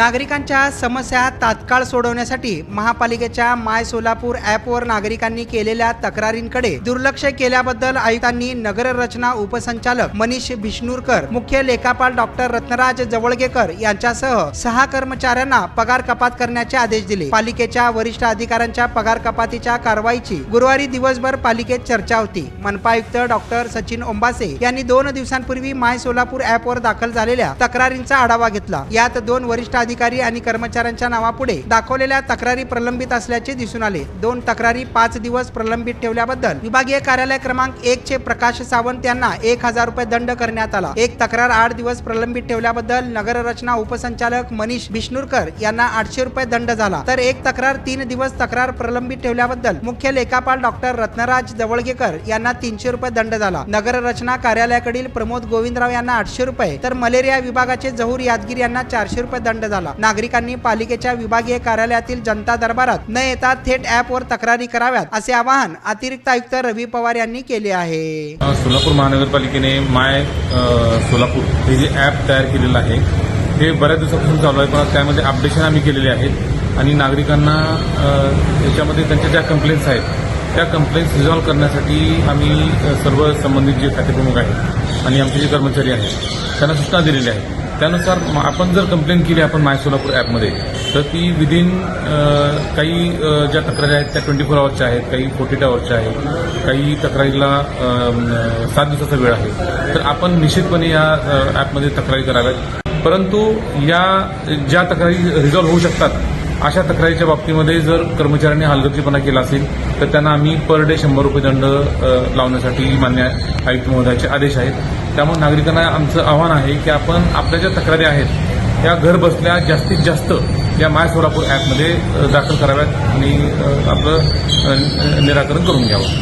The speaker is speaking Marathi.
नागरिकांच्या समस्या तात्काळ सोडवण्यासाठी महापालिकेच्या माय सोलापूर ॲपवर नागरिकांनी केलेल्या तक्रारींकडे दुर्लक्ष केल्याबद्दल आयुक्तांनी नगररचना उपसंचालक मनीष बिष्णुरकर मुख्य लेखापाल डॉक्टर रत्नराज जवळगेकर यांच्यासह सहा कर्मचाऱ्यांना पगार कपात करण्याचे आदेश दिले. पालिकेच्या वरिष्ठ अधिकाऱ्यांच्या पगार कपातीच्या कारवाईची गुरुवारी दिवसभर पालिकेत चर्चा होती. मनपा आयुक्त डॉक्टर सचिन ओंबासे यांनी दोन दिवसांपूर्वी माय सोलापूर ॲपवर दाखल झालेल्या तक्रारींचा आढावा घेतला. यात दोन वरिष्ठ अधिकारी आणि कर्मचाऱ्यांच्या नावापुढे दाखवलेल्या तक्रारी प्रलंबित असल्याचे दिसून आले. दोन तक्रारी पाच दिवस प्रलंबित ठेवल्याबद्दल विभागीय कार्यालय क्रमांक एक चे प्रकाश सावंत यांना एक हजार रुपये दंड करण्यात आला. एक तक्रार आठ दिवस प्रलंबित ठेवल्याबद्दल नगर रचना उपसंचालक मनीष बिष्णुरकर यांना आठशे रुपये दंड झाला. तर एक तक्रार तीन दिवस तक्रार प्रलंबित ठेवल्याबद्दल मुख्य लेखापाल डॉक्टर रत्नराज जवळगेकर यांना तीनशे रुपये दंड झाला. नगर रचना कार्यालयाकडील प्रमोद गोविंदराव यांना आठशे रुपये तर मलेरिया विभागाचे जहूर यादगीर यांना चारशे रुपये दंड झाला. नागरिकांनी पालिकेच्या विभागीय कार्यालयातील जनता दरबारात न येता थेट ॲपवर तक्रारी कराव्यात असे आवाहन अतिरिक्त आयुक्त रवी पवार यांनी केले आहे. सोलापूर महानगरपालिकेने माय सोलापूर हे जे ॲप तयार केलेलं आहे हे बऱ्याच दिवसापासून चालू आहे पण त्यामध्ये अपडेशन आम्ही केलेले आहेत आणि नागरिकांना त्याच्यामध्ये त्यांच्या ज्या कंप्लेंट्स आहेत त्या कंप्लेंट्स रिझॉल्व्ह करण्यासाठी आम्ही सर्व संबंधित जे खातेप्रमुख आहेत आणि आमचे जे कर्मचारी आहेत त्यांना सूचना दिलेल्या आहेत त्यानुसार आपण जर कंप्लेंट केली आपण माय सोलापूर ॲपमध्ये तर ती विदिन काही ज्या तक्रारी आहेत त्या ट्वेंटी फोर आवर्सच्या आहेत काही फोर्टी एट आवर्सच्या आहेत काही तक्रारीला सात दिवसाचा वेळ आहे. तर आपण निश्चितपणे या ॲपमध्ये तक्रारी कराव्यात. परंतु या ज्या तक्रारी रिझॉल्व्ह होऊ शकतात अशा तक्रारीच्या बाबतीमध्ये जर कर्मचाऱ्यांनी हलगर्जीपणा केला असेल तर त्यांना आम्ही पर डे शंभर रुपये दंड लावण्यासाठी मान्य आयुक्त महोदयाचे आदेश आहेत. त्यामुळे नागरिकांना आमचं आव्हान आहे की आपण आपल्या ज्या तक्रारी आहेत या घर बसल्या जास्तीत जास्त या माय सोलापूर ॲपमध्ये दाखल कराव्यात आणि आपलं निराकरण करून घ्यावं.